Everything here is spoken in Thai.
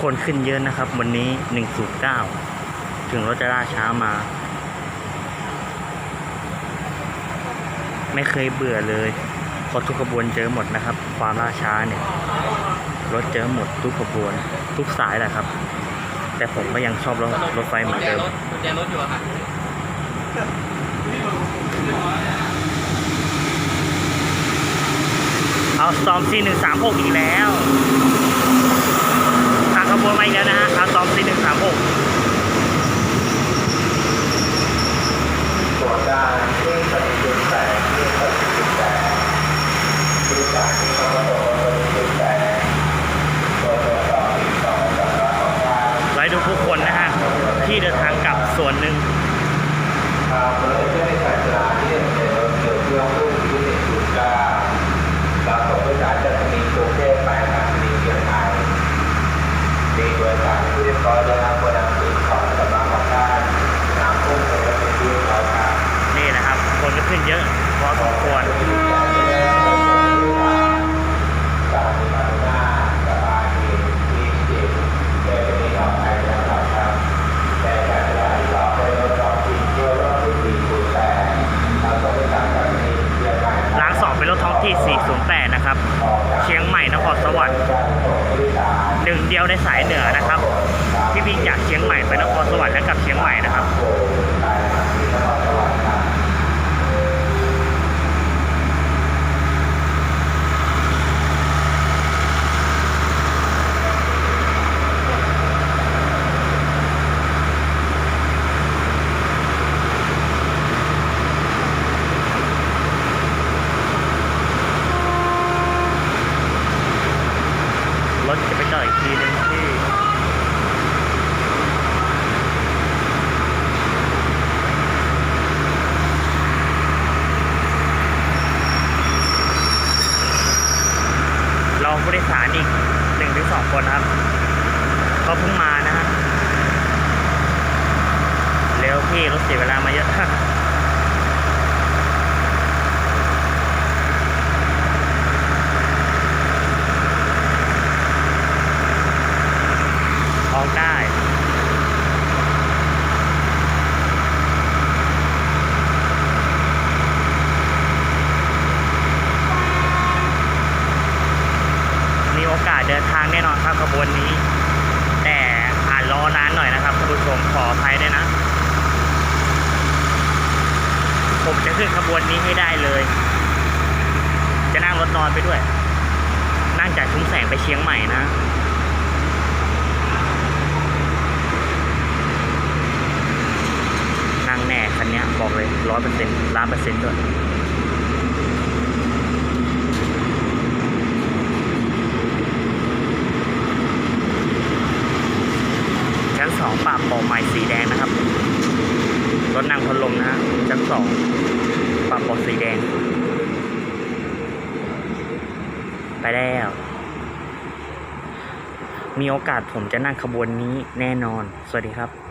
คนขึ้นเยอะนะครับ วันนี้หนึ่งศูนย์เก้าถึงรถจะล่าช้ามา ไม่เคยเบื่อเลยเพราะทุกขบวนเจอหมดนะครับ ความล่าช้าเนี่ย รถเจอหมดทุกขบวน ทุกสายแหละครับ แต่ผมก็ยังชอบรถรถไฟเหมือนเดิมกุญแจรถอยู่อะค่ะเอาซอมซีหนึ่งสามหกอีกแล้วทาง ขบวนมาอีกแล้วนะฮะเอาซอมซีหนึ่งสามหกตรวจการเครื่องปฏิบัติแต่เครื่องปฏิบัติแต่บริการที่เขาบอกว่าปฏิบัติแต่ตัวตรวจสอตีสองสำนักของการไว้ดูผู้คนนะฮะที่เดินทางกลับส่วนหนึ่ง ทางบริษัทในการจราที่เดินเดินเดินเครื่องรุ่งที่หนึ่งจุดเก้ารับส่งผู้จ่ายจากสนีกรุงเทพไปทางสนีเชียงใหม่มีบริการที่เรียบร้อยแล้วควรนำสิ่งของสำนักของการนำพุ่งไปเป็นที่เราครับ นี่นะครับ คนก็ขึ้น เยอะพอสมควรรางสองเป็นรถท้องที่ 408 นะครับ เชียงใหม่นครสวรรค์หนึ่งเดียวในสายเหนือนะครับ ที่วิ่งจากเชียงใหม่ไปนครสวรรค์และกลับเชียงใหม่นะครับ รถจะไปจอดอีกทีหนึงที่รอผู้โดยสารอีกหนึ่งถึงสองคนครับเขาเพิ่งมานะฮะเร็วพี่รถเสียเวลามาเยอะ ออกได้ มีโอกาส เดินทางแน่นอนครับขบวนนี้ แต่อาจรอนานหน่อยนะครับท่านผู้ชมขออภัยด้วยนะ ผมจะขึ้นขบวนนี้ให้ได้เลย จะนั่งรถนอนไปด้วย นั่งจากชุมแสงไปเชียงใหม่นะนั่งแน่คันนี้บอกเลยร้อยเปอร์เซ็นต์ล้านเปอร์เซ็นต์ด้วย ชั้นสอง ปราบโปร่งใหม่สีแดงนะครับ รถนั่งพัดลมนะฮะชั้นสองปราบโปร่งสีแดง ไปแล้ว มีโอกาสผมจะนั่งขบวนนี้แน่นอน สวัสดีครับ